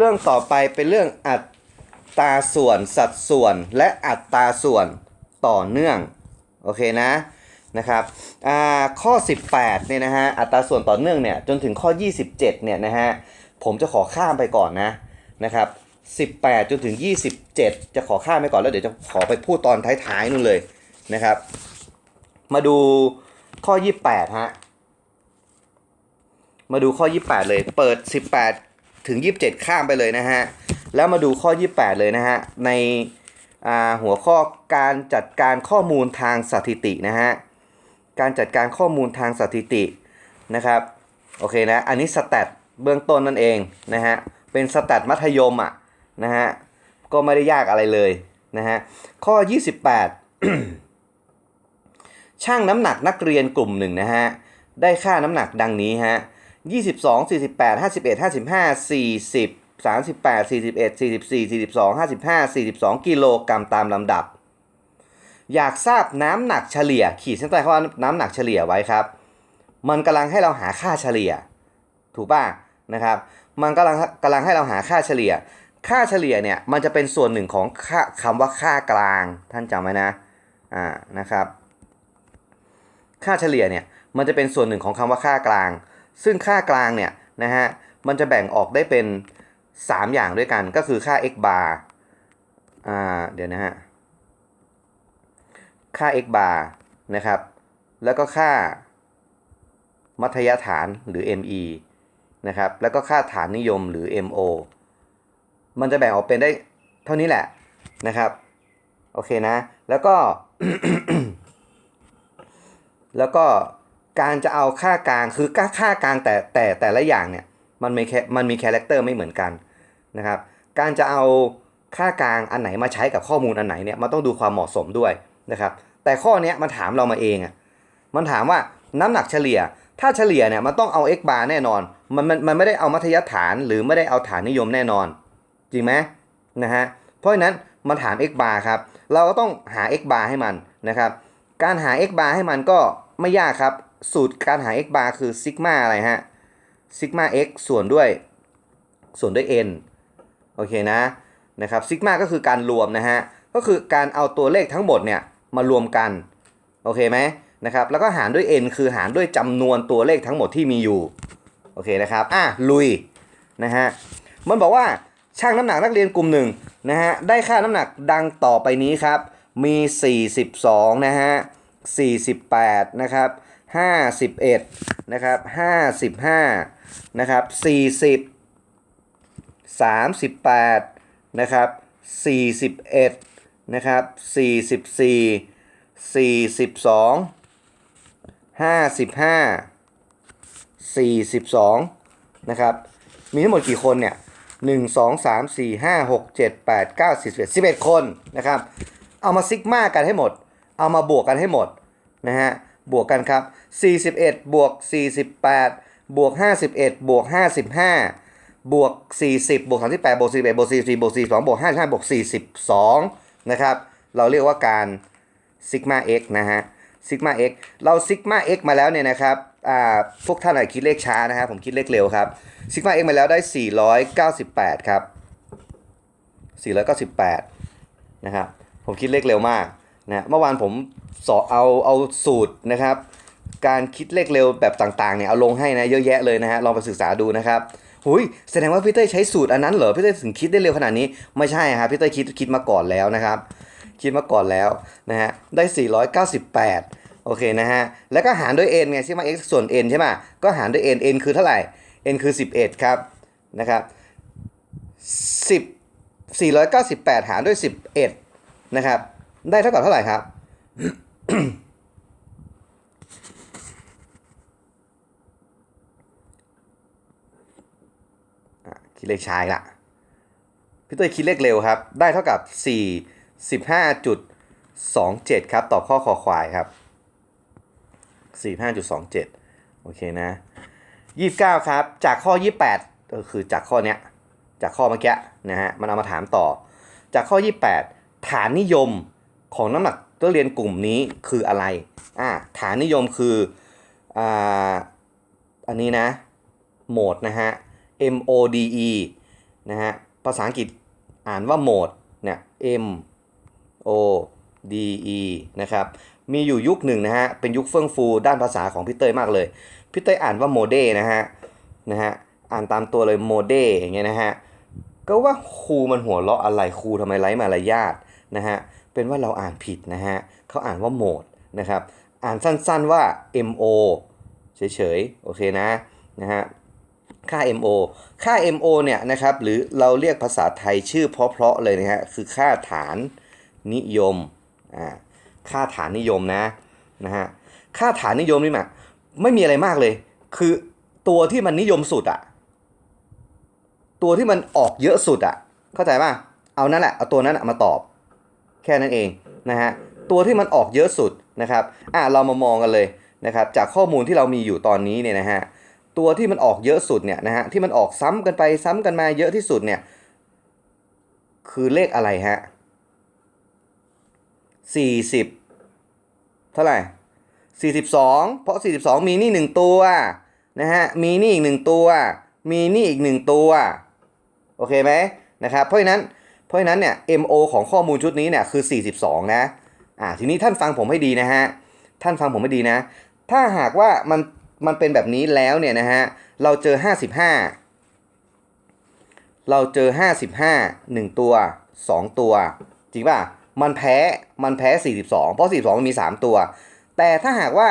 เรื่องต่อไปเป็นเรื่องอัตราส่วนสัดส่วนและอัตราส่วนต่อเนื่อง โอเคนะนะครับอ่าข้อ 18เนี่ยนะฮะอัตราส่วนต่อเนื่องเนี่ยจนถึงข้อ 27เนี่ยนะฮะผมจะขอข้ามไปก่อนนะนะครับ18 จนถึง 27 จะขอข้ามไปก่อนแล้วเดี๋ยวจะขอไปพูดตอนท้ายๆนู่นเลยนะครับ มาดูข้อ 28ฮะมาดูข้อ 28 เลยเปิด 18 ถึง 27 ข้ามไปเลยนะฮะ แล้วมาดูข้อ 28 เลยนะฮะ ในหัวข้อการจัดการข้อมูลทางสถิตินะฮะ การจัดการข้อมูลทางสถิตินะครับ โอเคนะ อันนี้สแตทเบื้องต้นนั่นเองนะฮะ เป็นสแตทมัธยมอะนะฮะ ก็ไม่ได้ยากอะไรเลยนะฮะ ข้อ 28 ช่างน้ำหนักนักเรียนกลุ่มหนึ่งนะฮะ ได้ค่าน้ำหนักดังนี้ฮะ 22 48 51 55 40 38 41 44 42 55 42กิโลกรัมตามลำดับ อยากทราบน้ำหนักเฉลี่ย ขีดเส้นใต้คำว่าน้ำหนักเฉลี่ยไว้ครับ มันกำลังให้เราหาค่าเฉลี่ย ถูกป่ะนะครับ มันกำลังกำลังให้เราหาค่าเฉลี่ย ค่าเฉลี่ยเนี่ยมันจะเป็นส่วนหนึ่งของค่าคำว่าค่ากลาง ท่านจำไว้นะอ่านะครับ ค่าเฉลี่ยเนี่ยมันจะเป็นส่วนหนึ่งของคำว่าค่ากลาง ซึ่งค่ากลางเนี่ยนะฮะมันจะแบ่งออกได้เป็น 3 อย่างด้วยกันก็คือค่า x bar อ่าเดี๋ยวนะฮะค่า x bar นะครับ แล้วก็ค่ามัธยฐานหรือ ME นะครับ แล้วก็ค่าฐานนิยมหรือ MO มันจะแบ่งออกเป็นได้เท่านี้แหละนะครับ โอเคนะ แล้วก็ แล้วก็ การจะเอาค่ากลางคือค่าค่ากลางแต่แต่แต่ละอย่างเนี่ยมันมีแค่มันมีคาแรคเตอร์ไม่เหมือนกันนะครับ การจะเอาค่ากลางอันไหนมาใช้กับข้อมูลอันไหนเนี่ยมันต้องดูความเหมาะสมด้วยนะครับ แต่ข้อนี้มันถามเรามาเองอะมันถามว่าน้ำหนักเฉลี่ย ถ้าเฉลี่ยเนี่ยมันต้องเอา x bar แน่นอนมันมันมันไม่ได้เอามัธยฐานหรือไม่ได้เอาฐานนิยมแน่นอน จริงไหมนะฮะเพราะฉะนั้นมันถาม x bar ครับเราก็ต้องหา x bar ให้มันนะครับ การหา x bar ให้มันก็ไม่ยากครับ สูตรการหา x bar คือซิกมาอะไรฮะซิกมา x ส่วนด้วยส่วนด้วย n โอเคนะนะครับซิกมาก็คือการรวมนะฮะก็คือการเอาตัวเลขทั้งหมดเนี่ยมารวมกันโอเคไหมนะครับแล้วก็หารด้วย n คือหารด้วยจำนวนตัวเลขทั้งหมดที่มีอยู่โอเคนะครับอะลุยนะฮะมันบอกว่าช่างน้ำหนักนักเรียนกลุ่มหนึ่งนะฮะได้ค่าน้ำหนักดังต่อไปนี้ครับมี 42นะฮะ48นะครับ 51นะครับ55นะครับ40 38นะครับ41นะครับ44 42 55 42นะครับมีทั้งหมดกี่คนเนี่ย1 2 3 4 5 6 7 8 9 10 11 11คนนะครับ เอามาซิกมากันให้หมด เอามาบวกกันให้หมดนะฮะ บวกกันครับ 41 บวก 48 บวก 51 บวก 55 บวก 40 บวก 38 บวก 41 บวก 44 บวก 42 บวก 55 บวก 42 นะครับ เราเรียกว่าการซิกมา x นะฮะซิกมา x เราซิกมา x มาแล้วเนี่ยนะครับอ่าพวกท่านอาจคิดเลขช้านะครับผมคิดเลขเร็วครับซิกมา x มาแล้วได้ 498 ครับ 498 นะครับ ผมคิดเลขเร็วมากนะเมื่อวานผมสอเอาเอาสูตรนะครับ การคิดเลขเร็วแบบต่างๆเนี่ยเอาลงให้นะเยอะแยะเลยนะฮะลองไปศึกษาดูนะครับหุยแสดงว่าพี่เต้ใช้สูตรอันนั้นเหรอพี่เต้ถึงคิดได้เร็วขนาดนี้ไม่ใช่ครับพี่เต้คิดคิดมาก่อนแล้วนะครับ คิดมาก่อนแล้วนะฮะได้ 498 โอเคนะฮะแล้วก็หารด้วย n ไงใช่ไหม x ส่วน n ใช่ไหมก็หารด้วย n n คือเท่าไหร่ n คือ 11 ครับนะครับ10 498 หารด้วย 11 นะครับ ได้เท่ากับเท่าไหร่ครับ อะ คิดเลขชายละพี่เต้ยคิดเลขเร็วครับ ได้เท่ากับ 4 15.27 ครับ ต่อข้อคอควายครับ 45.27 โอเคนะ 29 ครับ จากข้อ 28ก็คือจากข้อเนี้ย จากข้อเมื่อกี้นะฮะ มันเอามาถามต่อ จากข้อ 28 ฐานนิยมของน้ำหนักนักเรียนกลุ่มนี้คืออะไร อ่า ฐานนิยมคือ อ่า อันนี้นะ โหมดนะฮะ M O D E นะฮะ ภาษาอังกฤษอ่านว่าโหมดเนี่ย M O D E นะครับ มีอยู่ยุคหนึ่งนะฮะ เป็นยุคเฟื่องฟูด้านภาษาของพี่เต้ยมากเลย พี่เต้ยอ่านว่าโมเดนะฮะ นะฮะ อ่านตามตัวเลยโมเดอย่างเงี้ยนะฮะ ก็ว่าครูมันหัวเราะอะไรครูทำไมไร้มารยาทนะฮะ เป็นว่าเราอ่านผิดนะฮะเขาอ่านว่าโหมดนะครับ อ่านสั้นๆว่า M O เฉยๆ โอเคนะ นะฮะ ค่า MO ค่า MO เนี่ยนะครับหรือเราเรียกภาษาไทยชื่อเพราะๆเลยนะฮะคือค่าฐานนิยมอ่าค่าฐานนิยมนะนะฮะค่าฐานนิยมนี่มาไม่มีอะไรมากเลย คือตัวที่มันนิยมสุดอะตัวที่มันออกเยอะสุดอะเข้าใจป่ะเอานั่นแหละเอาตัวนั้นอะมาตอบ แค่นั้นเองนะฮะตัวที่มันออกเยอะสุดนะครับอะเรามามองกันเลยนะครับจากข้อมูลที่เรามีอยู่ตอนนี้เนี่ยนะฮะ ตัวที่มันออกเยอะสุดเนี่ยนะฮะที่มันออกซ้ำกันไปซ้ำกันมาเยอะที่สุดเนี่ยคือเลขอะไรฮะสี่สิบเท่าไหร่สี่สิบสองเพราะสี่สิบสองมีนี่หนึ่งตัวนะฮะมีนี่อีกหนึ่งตัว มีนี่อีกหนึ่งตัวโอเคไหมนะครับเพราะฉะนั้นเพราะฉะนั้นเนี่ย MO ของข้อมูลชุดนี้เนี่ยคือ 42 นะอ่าทีนี้ท่านฟังผมให้ดีนะฮะท่านฟังผมให้ดีนะ ถ้าหากว่ามัน มันเป็นแบบนี้แล้วเนี่ยนะฮะ เราเจอ 55 เราเจอ 55 1 ตัว 2 ตัว จริงป่ะ มันแพ้ มันแพ้ 42 เพราะ 42 มันมี 3 ตัว แต่ถ้าหากว่า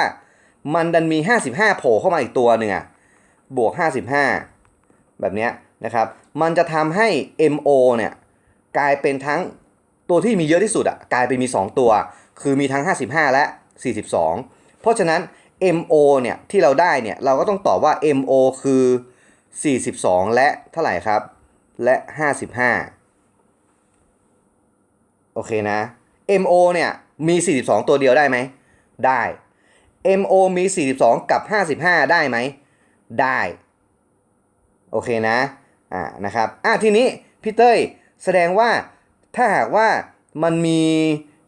มันดันมี 55 โผล่เข้ามาอีกตัวหนึ่งอะบวก 55 แบบเนี้ยนะครับ มันจะทำให้ MO เนี่ยกลายเป็นทั้งตัวที่มีเยอะที่สุดอะกลายเป็นมี 2 ตัว คือมีทั้ง 55 และ 42 เพราะฉะนั้น MO เนี่ยที่เราได้เนี่ยเราก็ต้องตอบว่า MO คือ 42 และเท่าไหร่ครับ และ 55 โอเคนะ MO เนี่ยมี 42 ตัวเดียวได้ไหม ได้ MO มี 42 กับ 55 ได้ไหม ได้ โอเคนะ อ่า นะครับ อะทีนี้พี่เต้ยแสดงว่าถ้าหากว่ามันมี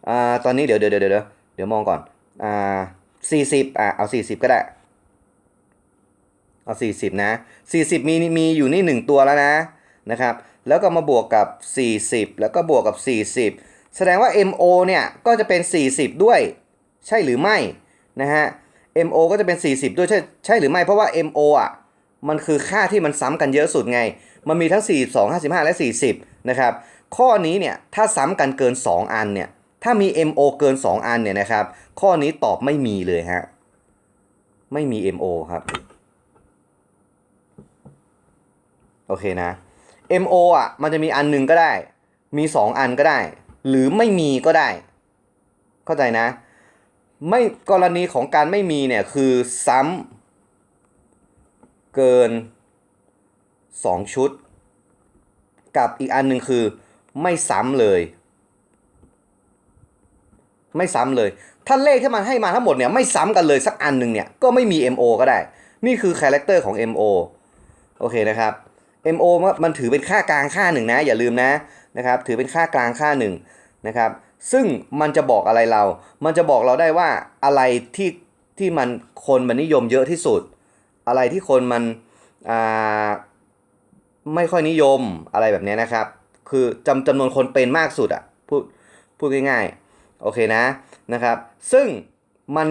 อ่า ตอนนี้เดี๋ยวเดี๋ยวเดี๋ยวเดี๋ยวเดี๋ยวมองก่อน อ่า สี่สิบอ่าเอาสี่สิบก็ได้ เอาสี่สิบนะสี่สิบมีมีอยู่นี่หนึ่งตัวแล้วนะนะครับ แล้วก็มาบวกกับสี่สิบแล้วก็บวกกับสี่สิบแสดงว่า MO เนี่ยก็จะเป็น 40 ด้วย ใช่หรือไม่นะฮะ MO ก็จะเป็น 40 ด้วยใช่ใช่หรือไม่เพราะว่า MO อะมันคือค่าที่มันซ้ำกันเยอะสุดไง มันมีทั้ง 42 55 และ 40 นะครับ ข้อนี้เนี่ยถ้าซ้ำกันเกิน 2 อันเนี่ย ถ้ามี MO เกิน 2 อันเนี่ยนะครับ ข้อนี้ตอบไม่มีเลยฮะ ไม่มี MO ครับ โอเคนะ MO อะ มันจะมีอันหนึ่งก็ได้ มี 2 อันก็ได้ หรือไม่มีก็ได้ เข้าใจนะ ไม่กรณีของการไม่มีเนี่ยคือซ้ำเกิน 2 ชุด กับอีกอันหนึ่งคือไม่ซ้ำเลย ไม่ซ้ำเลย ถ้าเลขที่มันให้มาทั้งหมดเนี่ยไม่ซ้ำกันเลยสักอันหนึ่งเนี่ยก็ไม่มี MO ก็ได้ นี่คือคาแรคเตอร์ของ MO โอเคนะครับ MO มันถือเป็นค่ากลางค่าหนึ่งนะอย่าลืมนะนะครับถือเป็นค่ากลางค่าหนึ่งนะครับซึ่งมันจะบอกอะไรเรา มันจะบอกเราได้ว่าอะไรที่ที่มันคนมันนิยมเยอะที่สุด อะไรที่คนมันอ่าไม่ค่อยนิยมอะไรแบบนี้นะครับ คือจำจำนวนคนเป็นมากสุดอะพูดพูดง่ายๆ โอเคนะนะครับ ซึ่งมัน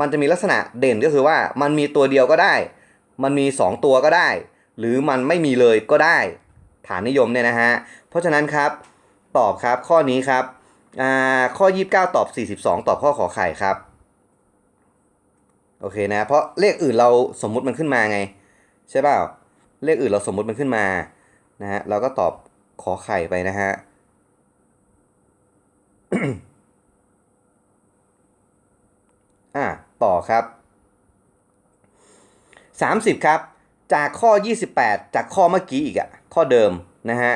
มันจะมีลักษณะเด่นก็คือว่ามันมีตัวเดียวก็ได้ มันมี 2 ตัวก็ได้ หรือมันไม่มีเลยก็ได้ ฐานนิยมเนี่ยนะฮะ เพราะฉะนั้นครับตอบครับข้อนี้ครับอ่าข้อ 29 ตอบ 42 ตอบข้อขอไข่ครับ โอเคนะ เพราะเลขอื่นเราสมมุติมันขึ้นมาไง ใช่เปล่า เลขอื่นเราสมมุติมันขึ้นมานะฮะเราก็ตอบขอไข่ไปนะฮะ อ่าต่อครับ 30 ครับ จากข้อ 28 จากข้อเมื่อกี้อีกอะข้อเดิมนะฮะ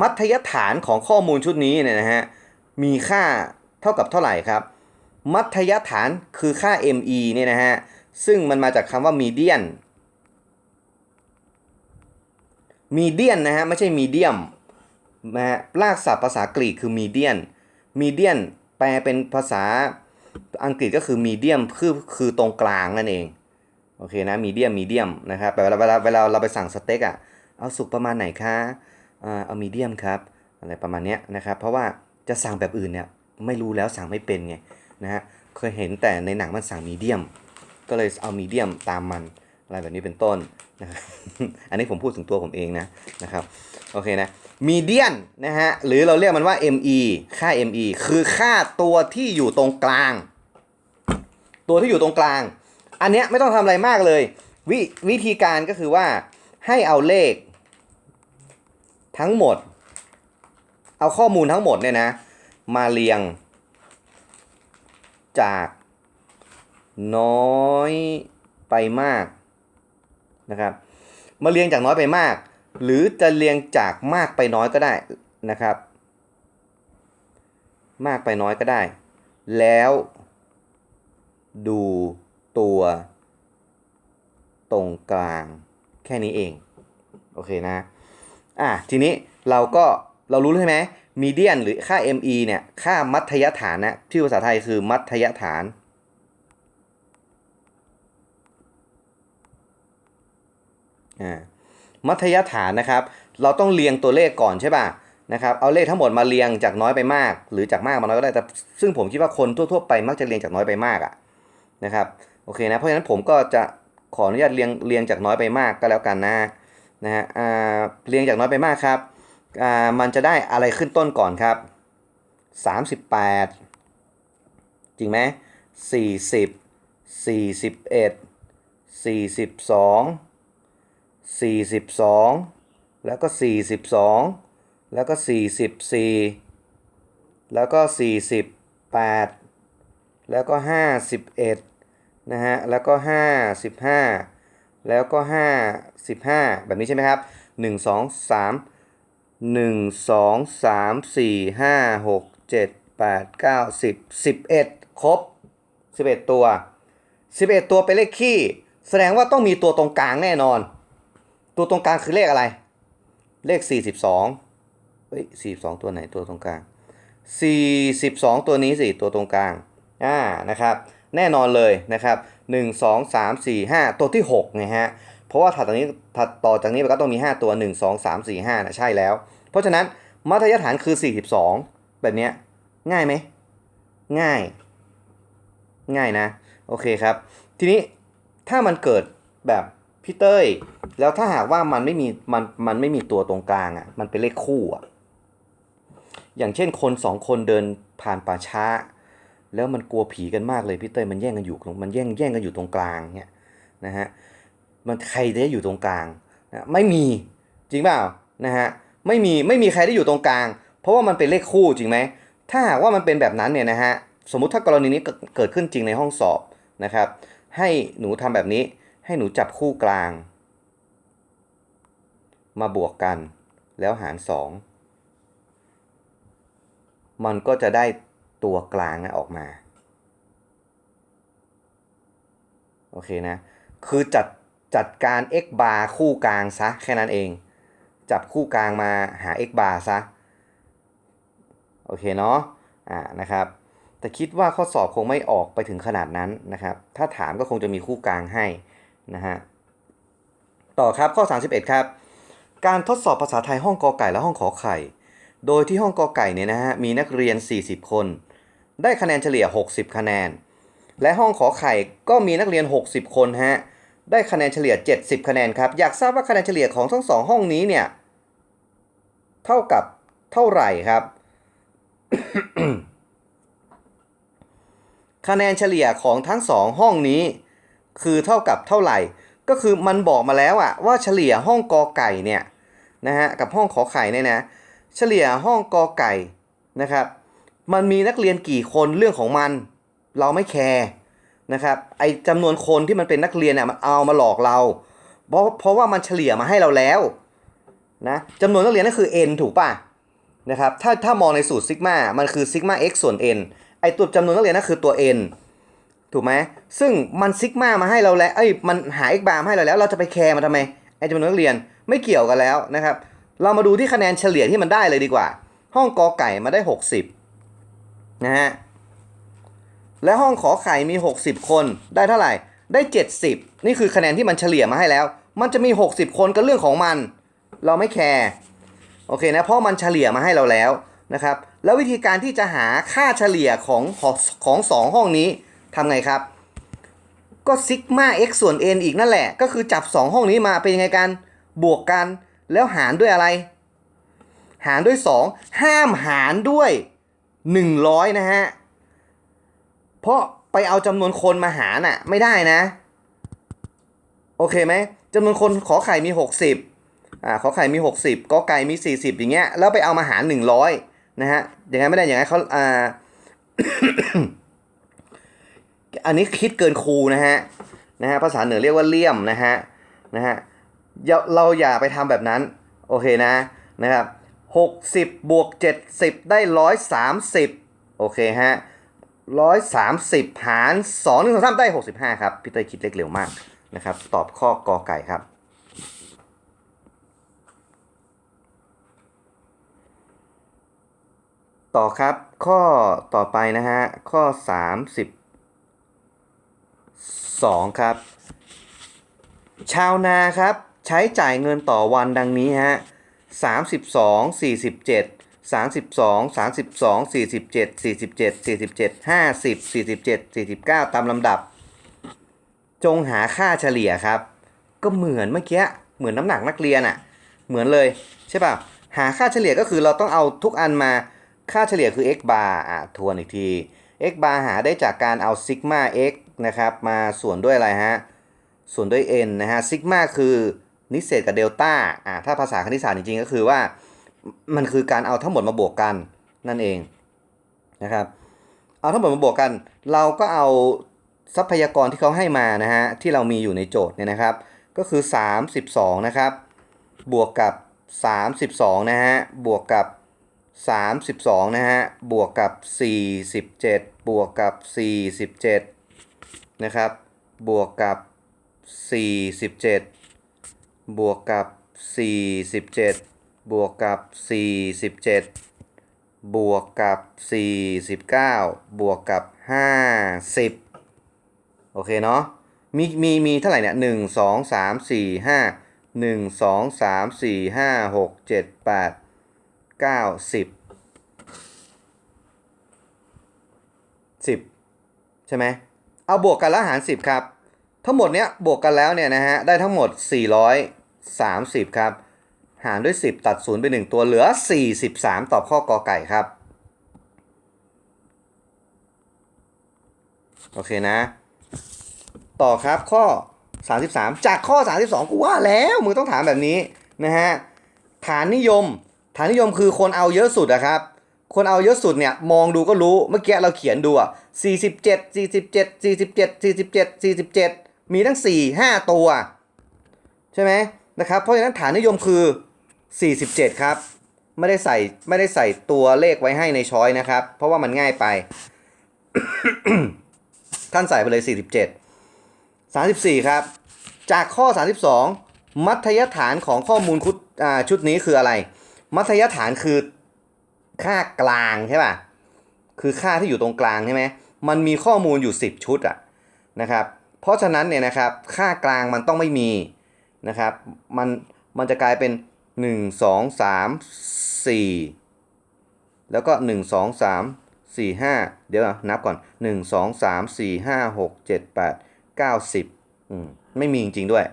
มัธยฐานของข้อมูลชุดนี้เนี่ยนะฮะมีค่าเท่ากับเท่าไหร่ครับ มัธยฐานคือค่า ME เนี่ยนะฮะซึ่งมันมาจากคำว่า median median นนะฮะไม่ใช่ medium นะฮะรากศัพท์ภาษากรีกคือ median median แปลเป็นภาษา อังกฤษก็คือ medium คือคือตรงกลางนั่นเอง โอเคนะ medium medium นะครับแต่เวลาเวลาเวลาเราไปสั่งสเต็กอะเอาสุกประมาณไหนคะอ่าเอามีเดียมครับอะไรประมาณเนี้ยนะครับ เพราะว่าจะสั่งแบบอื่นเนี่ยไม่รู้แล้วสั่งไม่เป็นไงนะฮะเคยเห็นแต่ในหนังมันสั่งมีเดียม ก็เลยเอามีเดียมตามมันอะไรแบบนี้เป็นต้นนะครับอันนี้ผมพูดถึงตัวผมเองนะนะครับโอเคนะ มีเดียนนะฮะหรือเราเรียกมันว่า ME ค่า ME คือค่าตัวที่อยู่ตรงกลาง ตัวที่อยู่ตรงกลาง อันเนี้ยไม่ต้องทำอะไรมากเลย วิวิธีการก็คือว่าให้เอาเลข ทั้งหมด เอาข้อมูลทั้งหมดเนี่ยนะ มาเรียง จากน้อยไปมากนะครับ มาเรียงจากน้อยไปมาก หรือจะเรียงจากมากไปน้อยก็ได้นะครับ มากไปน้อยก็ได้ แล้วดูตัวตรงกลางแค่นี้เอง โอเคนะ อะ ทีนี้เราก็เรารู้ใช่ไหมมีเดียนหรือค่า ME เนี่ย ค่ามัธยฐานนะที่ภาษาไทยคือมัธยฐานอ่า มัธยฐานนะครับ เราต้องเรียงตัวเลขก่อนใช่ป่ะนะครับเอาเลขทั้งหมดมาเรียงจากน้อยไปมาก หรือจากมากมาน้อยก็ได้แต่ซึ่งผมคิดว่าคนทั่วๆไปมักจะเรียงจากน้อยไปมากอะนะครับโอเคนะเพราะฉะนั้นผมก็จะขออนุญาตเรียงเรียงจากน้อยไปมากก็แล้วกันนะนะฮะเรียงจากน้อยไปมากครับมันจะได้อะไรขึ้นต้นก่อนครับ 38 จริงไหม40 41 42 42 แล้วก็ 42 แล้วก็ 44 แล้วก็ 48 แล้วก็ 51 นะฮะ แล้วก็ 55 แล้วก็ 55 แบบนี้ใช่ไหมครับ 1 2 3 1 2 3 4 5 6 7 8 9 10 11 ครบ 11 ตัว 11 ตัวเป็นเลขคี่แสดงว่าต้องมีตัวตรงกลางแน่นอน ตัวตรงกลางคือเลขอะไร เลข 42เฮ้ย42 ตัวไหนตัวตรงกลาง 42 ตัวนี้สิตัวตรงกลางอ่านะครับ แน่นอนเลยนะครับ 1 2 3 4 5 ตัวที่6ไงฮะเพราะว่าถัดจากนี้ถัดต่อจากนี้มันก็ต้องมี 5 ตัว 1 2 3 4 5นะใช่แล้ว เพราะฉะนั้นมัธยฐานคือ 42 แบบเนี้ยง่ายไหมง่าย ง่ายนะ โอเคครับ ทีนี้ถ้ามันเกิดแบบพี่เต้ย แล้วถ้าหากว่ามันไม่มีมันมันไม่มีตัวตรงกลางอะ มันเป็นเลขคู่อะ อย่างเช่นคนสองคนเดินผ่านป่าช้า แล้วมันกลัวผีกันมากเลยพี่เต้ยมันแย่งกันอยู่มันแย่งแย่งกันอยู่ตรงกลางเนี่ยนะฮะมันใครได้อยู่ตรงกลางนะไม่มีจริงเปล่านะฮะไม่มีไม่มีใครได้อยู่ตรงกลาง เพราะว่ามันเป็นเลขคู่จริงไหมถ้าหากว่ามันเป็นแบบนั้นเนี่ยนะฮะสมมุติถ้ากรณีนี้เกิดเกิดขึ้นจริงในห้องสอบนะครับ ให้หนูทำแบบนี้ให้หนูจับคู่กลาง มาบวกกัน แล้วหารสองมันก็จะได้ตัวกลางอะออกมา โอเคนะ คือจัดจัดการ x bar คู่กลางซะ แค่นั้นเอง จับคู่กลางมาหา x bar ซะ โอเคเนาะ อ่า นะครับ แต่คิดว่าข้อสอบคงไม่ออกไปถึงขนาดนั้นนะครับ ถ้าถามก็คงจะมีคู่กลางให้นะฮะ ต่อครับข้อ 31 ครับ การทดสอบภาษาไทยห้องกอไก่และห้องขอไข่ โดยที่ห้องกอไก่เนี่ยนะฮะมีนักเรียน 40 คน ได้คะแนนเฉลี่ย 60 คะแนน และห้องขอไข่ก็มีนักเรียน 60 คนฮะได้คะแนนเฉลี่ย 70 คะแนนครับ อยากทราบว่าคะแนนเฉลี่ยของทั้งสองห้องนี้เนี่ย เท่ากับเท่าไหร่ครับ คะแนนเฉลี่ยของทั้งสองห้องนี้ คือเท่ากับเท่าไหร่ ก็คือมันบอกมาแล้วอะว่าเฉลี่ยห้องกอไก่เนี่ย นะฮะกับห้องขอไข่เนี่ยนะเฉลี่ยห้องกอไก่นะครับ มันมีนักเรียนกี่คนเรื่องของมัน เราไม่แคร์นะครับไอจำนวนคนที่มันเป็นนักเรียนเนี่ยมันเอามาหลอกเรา เพราะเพราะว่ามันเฉลี่ยมาให้เราแล้วนะจำนวนนักเรียนนั่นคือ n ถูกป่ะนะครับถ้าถ้ามองในสูตรซิกมามันคือซิกมา x ส่วน n ไอตัวจำนวนนักเรียนนั่นคือตัว n ถูกไหมซึ่งมันซิกมามาให้เราแล้วเอ้ยมันหา x bar มาให้เราแล้ว เราจะไปแคร์มันทำไม ไอจำนวนนักเรียนไม่เกี่ยวกันแล้วนะครับ เรามาดูที่คะแนนเฉลี่ยที่มันได้เลยดีกว่า ห้องกอไก่มาได้ 60นะฮะและห้องขอไข่มี 60 คนได้เท่าไหร่ได้ 70 นี่คือคะแนนที่มันเฉลี่ยมาให้แล้ว มันจะมี 60 คนก็เรื่องของมัน เราไม่แคร์โอเคนะเพราะมันเฉลี่ยมาให้เราแล้วนะครับ แล้ววิธีการที่จะหาค่าเฉลี่ยของของของสองห้องนี้ทำไงครับ ก็ซิกมา x ส่วน n อีกนั่นแหละ ก็คือจับ 2 ห้องนี้มาเป็นยังไงกัน บวกกัน แล้วหารด้วยอะไร หารด้วย 2 ห้ามหารด้วย 100 นะฮะ เพราะไปเอาจำนวนคนมาหารน่ะ ไม่ได้นะ โอเคไหมจำนวนคนขอไข่มี 60อ่าขอไข่มี 60ก็ไก่มี 40 อย่างเงี้ย แล้วไปเอามาหาร 100 นะฮะ อย่างนั้นไม่ได้ อย่างนั้นเขาอ่า อันนี้คิดเกินครูนะฮะนะฮะภาษาเหนือเรียกว่าเลี่ยมนะฮะนะฮะเราอย่าไปทำแบบนั้น โอเคนะนะครับหกสิบบวกเจ็ดสิบได้ร้อยสามสิบโอเคฮะร้อยสามสิบหารสองหนึ่งสองสามได้หกสิบห้าครับพี่เต้ยคิดเลขเร็วมากนะครับ ตอบข้อกอไก่ครับต่อครับข้อต่อไปนะฮะ ข้อ 2. ครับ ชาวนาครับ ใช้จ่ายเงินต่อวันดังนี้ฮะ32 47 32 32 47 47 47 50 47 49 ตามลำดับ จงหาค่าเฉลี่ยครับ ก็เหมือนเมื่อกี้ เหมือนน้ำหนักนักเรียนอะ่ะเหมือนเลยใช่ป่ะ หาค่าเฉลี่ยก็คือเราต้องเอาทุกอันมา ค่าเฉลี่ยคือ x bar อะทวนอีกที x bar หาได้จากการเอาซิกมา x นะครับมาส่วนด้วยอะไรฮะส่วนด้วย n นะฮะซิกมาคือนิเศษกับเดลต้าอ่าถ้าภาษาคณิตศาสตร์จริงๆก็คือว่ามันคือการเอาทั้งหมดมาบวกกันนั่นเองนะครับเอาทั้งหมดมาบวกกัน เราก็เอาทรัพยากรที่เขาให้มานะฮะที่เรามีอยู่ในโจทย์เนี่ยนะครับ ก็คือ 32 นะครับ บวกกับ 32 นะฮะบวกกับ 32 นะฮะบวกกับ 47 บวกกับ 47 นะครับ บวกกับ 47 บวกกับ 47 บวกกับ 47 บวกกับ 49 บวกกับ 50 โอเคเนาะ มี มี มีเท่าไหร่เนี่ยหนึ่งสองสามสี่ห้าหนึ่งสองสามสี่ห้าหกเจ็ดแปดเก้าสิบสิบใช่ไหม เอาบวกกันแล้วหารสิบครับ ทั้งหมดเนี้ยบวกกันแล้วเนี่ยนะฮะได้ทั้งหมด 430 ครับ หารด้วย 10 ตัดศูนย์ไป 1 ตัวเหลือ 43 ตอบข้อกอไก่ครับ โอเคนะ ต่อครับข้อ 33 จากข้อ 32 กูว่าแล้วมึงต้องถามแบบนี้นะฮะฐานนิยม ฐานนิยมคือคนเอาเยอะสุดอะครับ คนเอาเยอะสุดเนี่ยมองดูก็รู้เมื่อกี้เราเขียนดูอะ47 47 47 47 47 มีทั้ง 4 5 ตัว ใช่ไหมนะครับ เพราะฉะนั้นฐานนิยมคือ 47 ครับ ไม่ได้ใส่ไม่ได้ใส่ตัวเลขไว้ให้ในช้อยนะครับ เพราะว่ามันง่ายไป ท่านใส่ไปเลย 47 34 ครับ จากข้อ 32 มัธยฐานของข้อมูลชุดนี้คืออะไร มัธยฐานคือ ค่ากลางใช่ป่ะ คือค่าที่อยู่ตรงกลางใช่ไหมมันมีข้อมูลอยู่ 10 ชุดอะนะครับ เพราะฉะนั้นเนี่ยนะครับค่ากลางมันต้องไม่มีนะครับ มันมันจะกลายเป็น 1 2 3 4 แล้วก็ 1 2 3 4 5 เดี๋ยวนับก่อน 1 2 3 4 5 6 7 8 9 10อืมไม่มีจริงๆด้วย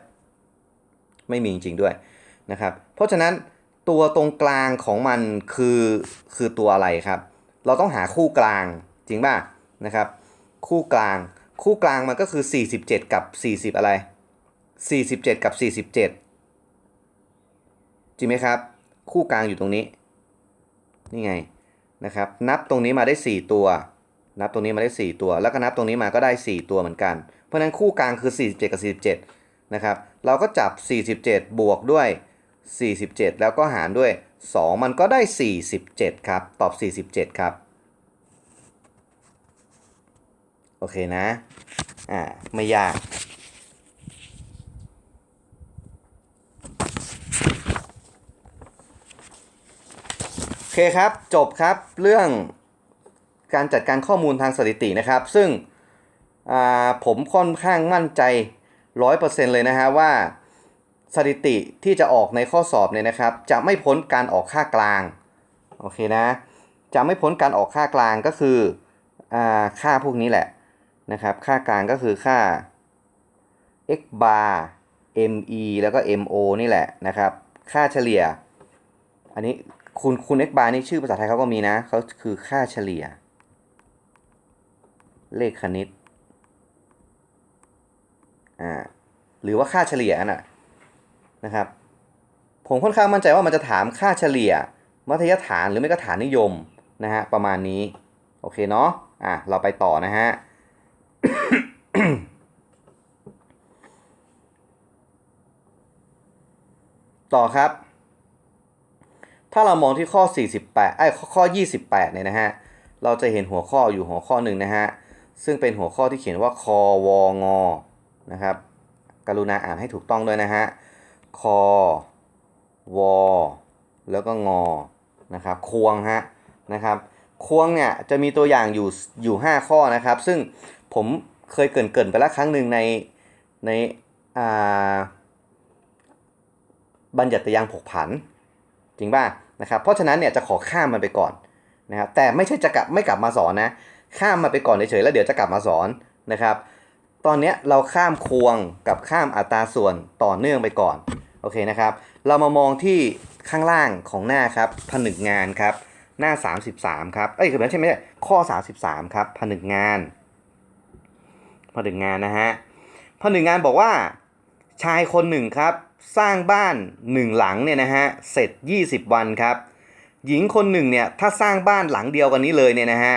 ไม่มีจริงๆด้วยนะครับ เพราะฉะนั้น ตัวตรงกลางของมันคือคือตัวอะไรครับ เราต้องหาคู่กลางจริงป่ะนะครับ คู่กลาง คู่กลางมันก็คือ 47 กับ 40 อะไร 47 กับ 47 จริงไหมครับ คู่กลางอยู่ตรงนี้ นี่ไงนะครับ นับตรงนี้มาได้ 4 ตัว นับตรงนี้มาได้ 4 ตัว แล้วก็นับตรงนี้มาก็ได้ 4 ตัวเหมือนกัน เพราะฉะนั้นคู่กลางคือ 47 กับ 47 นะครับ เราก็จับ 47 บวกด้วย 47 แล้วก็หารด้วย 2 มันก็ได้ 47 ครับ ตอบ 47 ครับ โอเคนะ อ่า ไม่ยากโอเคครับ จบครับ เรื่องการจัดการข้อมูลทางสถิตินะครับ ซึ่งผมค่อนข้างมั่นใจ 100%เลยนะฮะว่า สถิติที่จะออกในข้อสอบเนี่ยนะครับ จะไม่พ้นการออกค่ากลางโอเคนะจะไม่พ้นการออกค่ากลางก็คืออ่าค่าพวกนี้แหละนะครับ ค่ากลางก็คือค่า x bar me แล้วก็ mo นี่แหละนะครับ ค่าเฉลี่ย อันนี้คุณคุณ x bar นี่ชื่อภาษาไทยเขาก็มีนะเขาคือค่าเฉลี่ย เลขคณิตอ่าหรือว่าค่าเฉลี่ยน่ะ นะครับ ผมค่อนข้างมั่นใจว่ามันจะถามค่าเฉลี่ย มัธยฐานหรือไม่ก็ฐานนิยมนะฮะประมาณนี้ โอเคเนาะอะเราไปต่อนะฮะต่อครับ ถ้าเรามองที่ข้อ 48ไอ้ยข้อ 28เนี่ยนะฮะ เราจะเห็นหัวข้ออยู่หัวข้อหนึ่งนะฮะ ซึ่งเป็นหัวข้อที่เขียนว่าคอวงนะครับ กรุณาอ่านให้ถูกต้องด้วยนะฮะ คอวอแล้วก็งอนะครับควงฮะนะครับควงเนี่ยจะมีตัวอย่างอยู่อยู่ 5 ข้อนะครับ ซึ่งผมเคยเกินเกินไปแล้วครั้งหนึ่งในในอ่าบัญญัติยางผกผัน จริงป่ะนะครับเพราะฉะนั้นเนี่ยจะขอข้ามมันไปก่อนนะครับแต่ไม่ใช่จะกลับไม่กลับมาสอนนะข้ามมาไปก่อนเฉยๆแล้วเดี๋ยวจะกลับมาสอนนะครับ ตอนนี้เราข้ามควงกับข้ามอัตราส่วนต่อเนื่องไปก่อน โอเคนะครับ เรามามองที่ข้างล่างของหน้าครับผนึกงานครับ หน้า 33 ครับ เอ้ยคือไม่ใช่ไม่ใช่ข้อ 33 ครับผนึกงานผนึกงานนะฮะผนึกงานบอกว่าชายคนหนึ่งครับ สร้างบ้านหนึ่งหลังเนี่ยนะฮะเสร็จ 20 วันครับ หญิงคนหนึ่งเนี่ยถ้าสร้างบ้านหลังเดียวกันนี้เลยเนี่ยนะฮะ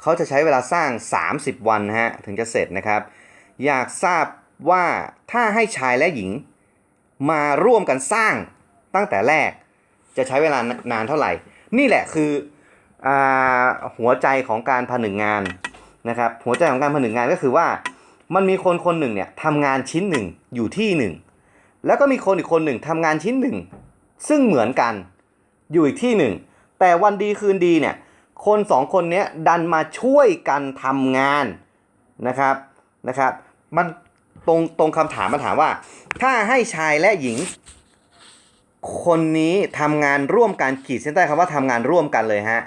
เขาจะใช้เวลาสร้าง 30 วันฮะถึงจะเสร็จนะครับ อยากทราบว่าถ้าให้ชายและหญิง มาร่วมกันสร้างตั้งแต่แรก จะใช้เวลานานเท่าไหร่ นี่แหละคืออหัวใจของการผนึกงานนะครับหัวใจของการผนึกงานก็คือว่ามันมีคนคนหนึ่งเนี่ยทำงานชิ้นหนึ่งอยู่ที่หนึ่งแล้วก็มีคนอีกคนหนึ่งทำงานชิ้นหนึ่งซึ่งเหมือนกันอยู่อีกที่หนึ่งแต่วันดีคืนดีเนี่ยคนสองคนนี้ดันมาช่วยกันทำงานนะครับนะครับ มัน ตรงตรงคำถามมาถามว่า ถ้าให้ชายและหญิง คนนี้ทำงานร่วมกันขีดเส้นใต้คำว่าทำงานร่วมกันเลยฮะ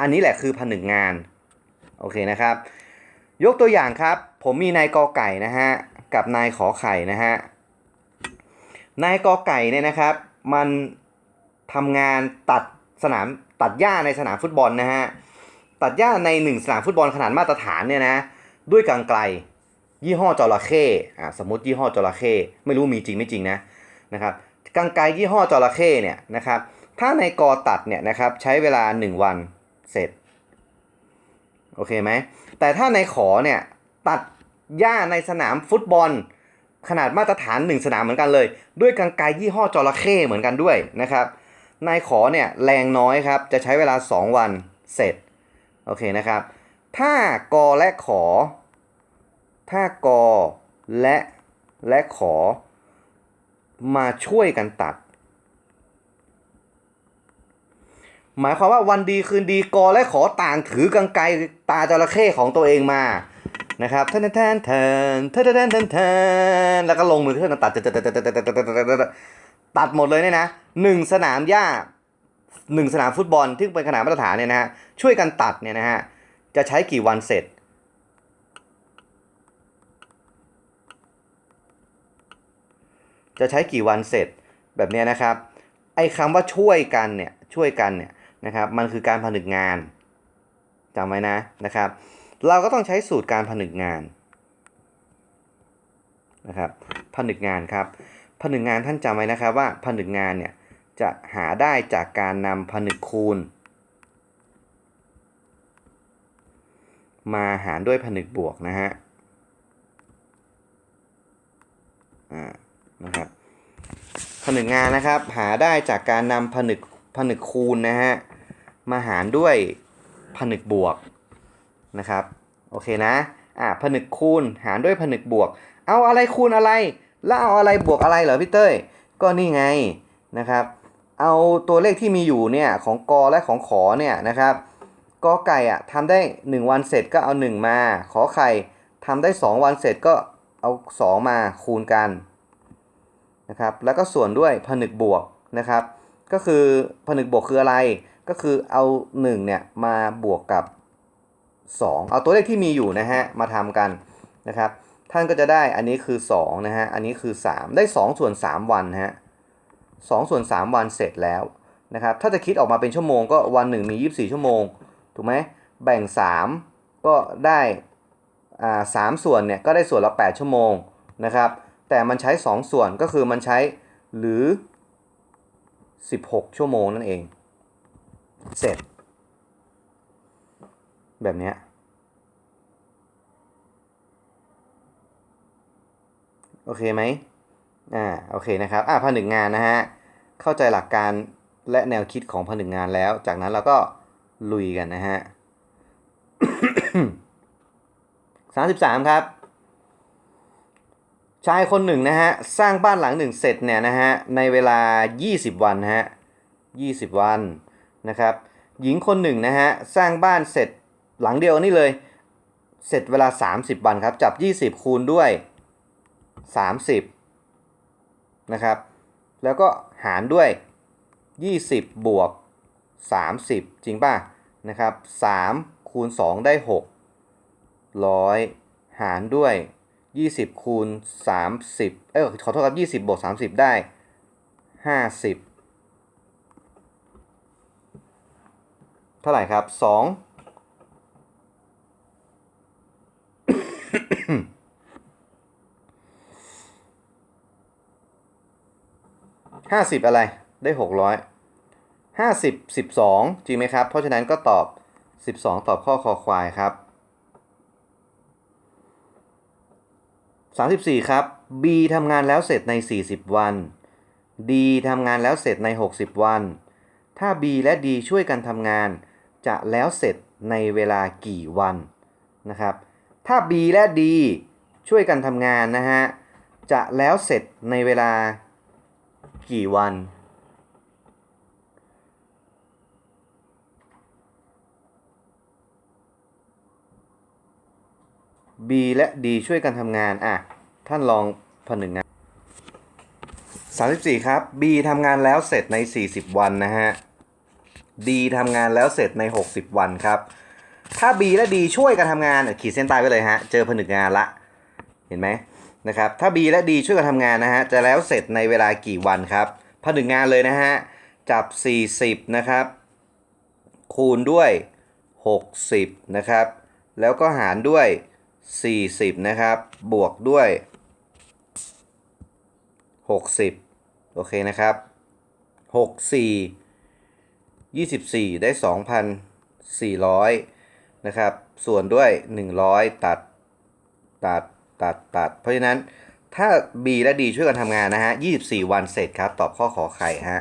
อันนี้แหละคือผนึกงาน โอเคนะครับ ยกตัวอย่างครับ ผมมีนายกอไก่นะฮะ กับนายขอไข่นะฮะ นายกอไก่เนี่ยนะครับ มันทำงานตัดสนามตัดหญ้าในสนามฟุตบอลนะฮะ ตัดหญ้าในหนึ่งสนามฟุตบอลขนาดมาตรฐานเนี่ยนะ ด้วยกรรไกร ยี่ห้อจระเข้อ่าสมมติยี่ห้อจระเข้ไม่รู้มีจริงไม่จริงนะนะครับกรรไกยี่ห้อจระเข้เนี่ยนะครับถ้าในกอตัดเนี่ยนะครับใช้เวลา 1 วันเสร็จโอเคไหมแต่ถ้าในขอเนี่ยตัดหญ้าในสนามฟุตบอล ขนาดมาตรฐาน 1 สนามเหมือนกันเลย ด้วยกรรไกยี่ห้อจระเข้เหมือนกันด้วยนะครับนายขอเนี่ยแรงน้อยครับจะใช้เวลา 2 วันเสร็จโอเคนะครับถ้ากอและขอ ถ้ากอและและขอ มาช่วยกันตัด หมายความว่าวันดีคืนดีกอและขอต่างถือกังไกลตาจระเข้ของตัวเองมานะครับทนาทนาท่านท่าท่านท่าทนแล้วก็ลงมือเพื่อนตัดตัดหมดเลยเนี่ยนะหนึ่งสนามหญ้าหนึ่งสนามฟุตบอลที่เป็นขนาดมาตรฐานเนี่ยนะฮะช่วยกันตัดเนี่ยนะฮะจะใช้กี่วันเสร็จ จะใช้กี่วันเสร็จแบบนี้นะครับ ไอ้คำว่าช่วยกันเนี่ยช่วยกันเนี่ยนะครับมันคือการผนึกงานจำไว้นะนะครับ เราก็ต้องใช้สูตรการผนึกงานนะครับผนึกงานครับผนึกงานท่านจำไว้นะครับว่าผนึกงานเนี่ยจะหาได้จากการนำผนึกคูณ มาหารด้วยผนึกบวกนะฮะอ่า นะครับผนึกงานนะครับ หาได้จากการนำผนึกผนึกคูณนะฮะมาหารด้วยผนึกบวกนะครับโอเคนะอ่าผนึกคูณหารด้วยผนึกบวก เอาอะไรคูณอะไร แล้วเอาอะไรบวกอะไรเหรอพี่เต้ยก็นี่ไงนะครับ เอาตัวเลขที่มีอยู่เนี่ยของกอและของขอเนี่ยนะครับกอไก่อะทำได้ 1 วันเสร็จก็เอา 1 มา ขอไข่ทำได้ 2 วันเสร็จก็เอา 2 มาคูณกัน นะครับแล้วก็ส่วนด้วยผนึกบวกนะครับ ก็คือผนึกบวกคืออะไรก็คือเอา1เนี่ยมาบวกกับ 2 เอาตัวเลขที่มีอยู่นะฮะมาทำกันนะครับ ท่านก็จะได้อันนี้คือ2นะฮะอันนี้คือ 3 ได้ 2 ส่วน 3 วันฮะ2ส่วน 3 วันเสร็จแล้วนะครับถ้าจะคิดออกมาเป็นชั่วโมงก็วันหนึ่งมี 24 ชั่วโมงถูกไหมแบ่ง 3 ก็ได้อ่าสามส่วนเนี่ยก็ได้ส่วนละ 8 ชั่วโมงนะครับ แต่มันใช้ 2 ส่วนก็คือมันใช้หรือ 16 ชั่วโมงนั่นเอง เสร็จ แบบเนี้ยโอเคไหมอ่า โอเคนะครับ อ่าผนึกงานนะฮะ เข้าใจหลักการและแนวคิดของผนึกงานแล้ว จากนั้นเราก็ลุยกันนะฮะสามสิบสามครับ ชายคนหนึ่งนะฮะสร้างบ้านหลังหนึ่งเสร็จเนี่ยนะฮะในเวลา 20 วันนะฮะ20 วันนะครับหญิงคนหนึ่งนะฮะสร้างบ้านเสร็จหลังเดียวนี่เลย เสร็จเวลา 30 วันครับจับ 20 คูณด้วย 30นะครับแล้วก็หารด้วย 20 บวก 30 จริงป่ะนะครับ3คูณ 2 ได้6ร้อยหารด้วย 20 คูณ 30 เอ้ยขอโทษครับ 20 บวก 30 ได้ 50 เท่าไหร่ครับ 2 ห้าสิบอะไร ได้หกร้อยห้าสิบสิบสองจริงไหมครับ เพราะฉะนั้นก็ตอบสิบสองตอบข้อคอควายครับ สามสิบสี่ครับ B ทำงานแล้วเสร็จในสี่สิบวัน D ทำงานแล้วเสร็จในหกสิบวัน ถ้า B และ D ช่วยกันทำงาน จะแล้วเสร็จในเวลากี่วันนะครับ ถ้า B และ D ช่วยกันทำงานนะฮะ จะแล้วเสร็จในเวลากี่วัน B และ D ช่วยกันทำงาน อะ ท่านลองผนึกงาน34 ครับ B ทำงานแล้วเสร็จใน 40 วันนะฮะ D ทำงานแล้วเสร็จใน 60 วันครับ ถ้า B และ D ช่วยกันทำงาน ขีดเส้นใต้ไว้เลยฮะ เจอผนึกงานละ เห็นไหมนะครับ ถ้า B และ D ช่วยกันทำงานนะฮะ จะแล้วเสร็จในเวลากี่วันครับ ผนึกงานเลยนะฮะ จับ 40 นะครับ คูณด้วย 60 นะครับ แล้วก็หารด้วย 40 นะครับ บวกด้วย 60 โอเคนะครับ 64 24 ได้ 2,400 นะครับ ส่วนด้วย 100 ตัด ตัด ตัด ตัด เพราะฉะนั้นถ้า B และ D ช่วยกันทำงานนะฮะ 24 วันเสร็จครับ ตอบข้อขอไข่ฮะ